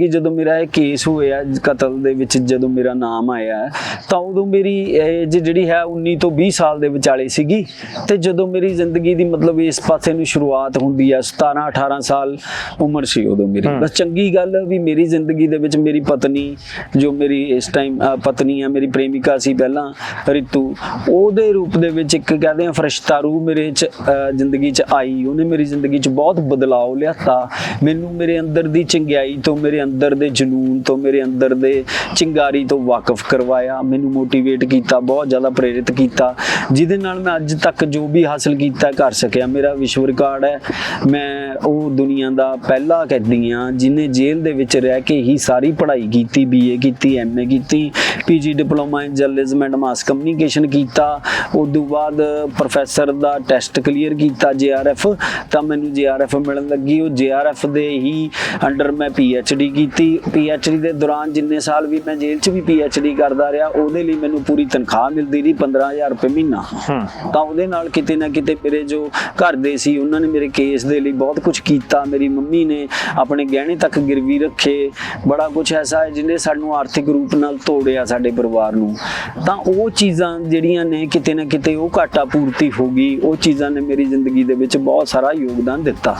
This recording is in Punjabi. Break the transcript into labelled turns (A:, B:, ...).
A: ਕਿ ਜਦੋਂ ਮੇਰਾ ਇਹ ਕੇਸ ਹੋਇਆ ਕਤਲ ਦੇ ਵਿੱਚ ਜਦੋਂ ਮੇਰਾ ਨਾਮ ਆਇਆ ਤਾਂ ਉਦੋਂ ਮੇਰੀ ਏਜ ਜਿਹੜੀ ਹੈ 19 ਤੋਂ 20 ਸਾਲ ਦੇ ਵਿਚਾਲੇ ਸੀਗੀ। ਤੇ ਜਦੋਂ ਮੇਰੀ ਜ਼ਿੰਦਗੀ ਦੀ ਮਤਲਬ ਇਸ ਪਾਸੇ ਨੂੰ ਸ਼ੁਰੂਆਤ ਹੁੰਦੀ ਹੈ 17 18 ਸਾਲ ਉਮਰ ਸੀ ਉਦੋਂ ਮੇਰੀ। ਬਸ ਚੰਗੀ ਗੱਲ ਵੀ ਮੇਰੀ ਜ਼ਿੰਦਗੀ ਦੇ ਵਿੱਚ ਮੇਰੀ ਪਤਨੀ ਜੋ ਮੇਰੀ ਇਸ ਟਾਈਮ ਪਤਨੀ ਹੈ ਮੇਰੀ ਪ੍ਰੇਮਿਕਾ ਸੀ ਪਹਿਲਾਂ ਰਿਤੂ ਉਹਦੇ ਰੂਪ ਦੇ ਵਿੱਚ ਇੱਕ ਕਹਦੇ ਆ ਫਰਿਸ਼ਤਾ ਰੂ ਮੇਰੇ ਚ ਜ਼ਿੰਦਗੀ ਚ ਆਈ। ਉਹਨੇ ਮੇਰੀ ਜ਼ਿੰਦਗੀ ਚ ਬਹੁਤ ਬਦਲਾਅ ਲਿਆਤਾ। ਮੈਨੂੰ ਮੇਰੇ ਅੰਦਰ ਦੀ ਚੰਗਿਆਈ ਤੋਂ ਮੇਰੇ ਅੰਦਰ ਦੇ ਜਨੂਨ ਤੋਂ, ਮੇਰੇ ਅੰਦਰ ਦੇ ਚਿੰਗਾਰੀ ਤੋਂ ਵਾਕਿਫ ਕਰਵਾਇਆ, ਮੈਨੂੰ ਮੋਟੀਵੇਟ ਕੀਤਾ, ਬਹੁਤ ਜ਼ਿਆਦਾ ਪ੍ਰੇਰਿਤ ਕੀਤਾ, ਜਿਹਦੇ ਨਾਲ ਮੈਂ ਅੱਜ ਤੱਕ ਜੋ ਵੀ ਹਾਸਲ ਕੀਤਾ, ਕਰ ਸਕਿਆ। ਮੇਰਾ ਵਿਸ਼ਵ ਰਿਕਾਰਡ ਹੈ। ਮੈਂ ਉਹ ਦੁਨੀਆ ਦਾ ਪਹਿਲਾ ਕੈਦੀ ਹਾਂ ਜਿਨੇ ਜੇਲ੍ਹ ਦੇ ਵਿੱਚ ਰਹਿ ਕੇ ਹੀ ਸਾਰੀ ਪੜ੍ਹਾਈ ਕੀਤੀ ਬੀਏ ਕੀਤੀ ਐਮਏ ਕੀਤੀ PG diploma in journalism and mass communication ਕੀਤਾ। ਉਸ ਤੋਂ ਬਾਅਦ ਪ੍ਰੋਫੈਸਰ ਦਾ ਟੈਸਟ ਕਲੀਅਰ ਕੀਤਾ ਜੇਆਰਐਫ ਤਾਂ ਮੈਨੂੰ ਜੇਆਰਐਫ ਮਿਲਣ ਲੱਗੀ। ਉਹ ਜੇਆਰਐਫ ਦੇ ਹੀ ਅੰਡਰ ਮੈਂ ਪੀਐਚਡੀ ਕੀਤੀ ਪੀਐਚਡੀ ਦੇ ਦੌਰਾਨ ਜਿੰਨੇ ਸਾਲ ਵੀ ਮੈਂ ਜੇਲ੍ਹ 'ਚ ਵੀ ਪੀਐਚਡੀ ਕਰਦਾ ਰਿਹਾ ਉਹਦੇ ਲਈ ਮੈਨੂੰ ਪੂਰੀ ਤਨਖਾਹ ਮਿਲਦੀ ਰਹੀ 15000 ਰੁਪਏ ਮਹੀਨਾ। ਤਾਂ ਉਹਦੇ ਨਾਲ ਕਿਤੇ ਨਾ ਕਿਤੇ ਮੇਰੇ ਜੋ ਘਰ ਦੇ ਸੀ ਉਹਨਾਂ ਨੇ ਮੇਰੇ ਕੇਸ ਦੇ ਲਈ ਬਹੁਤ ਕੁਝ ਕੀਤਾ ਮੇਰੀ ਮੰਮੀ ਨੇ ਆਪਣੇ ਗਹਿਣੇ ਤੱਕ ਗਿਰਵੀ ਰੱਖੇ। ਬੜਾ ਕੁਝ ਐਸਾ ਹੈ ਜਿਹਨੇ ਸਾਨੂੰ ਆਰਥਿਕ ਰੂਪ ਨਾਲ ਤੋੜਿਆ ਸਾਡੇ ਪਰਿਵਾਰ ਨੂੰ। ਤਾਂ ਉਹ ਚੀਜ਼ਾਂ ਜਿਹੜੀਆਂ ਨੇ ਕਿਤੇ ਨਾ ਕਿਤੇ ਉਹ ਘਾਟਾ ਪੂਰਤੀ ਹੋ ਗਈ। ਉਹ ਚੀਜ਼ਾਂ ਨੇ ਮੇਰੀ ਜ਼ਿੰਦਗੀ ਦੇ ਵਿੱਚ ਬਹੁਤ ਸਾਰਾ ਯੋਗਦਾਨ ਦਿੱਤਾ।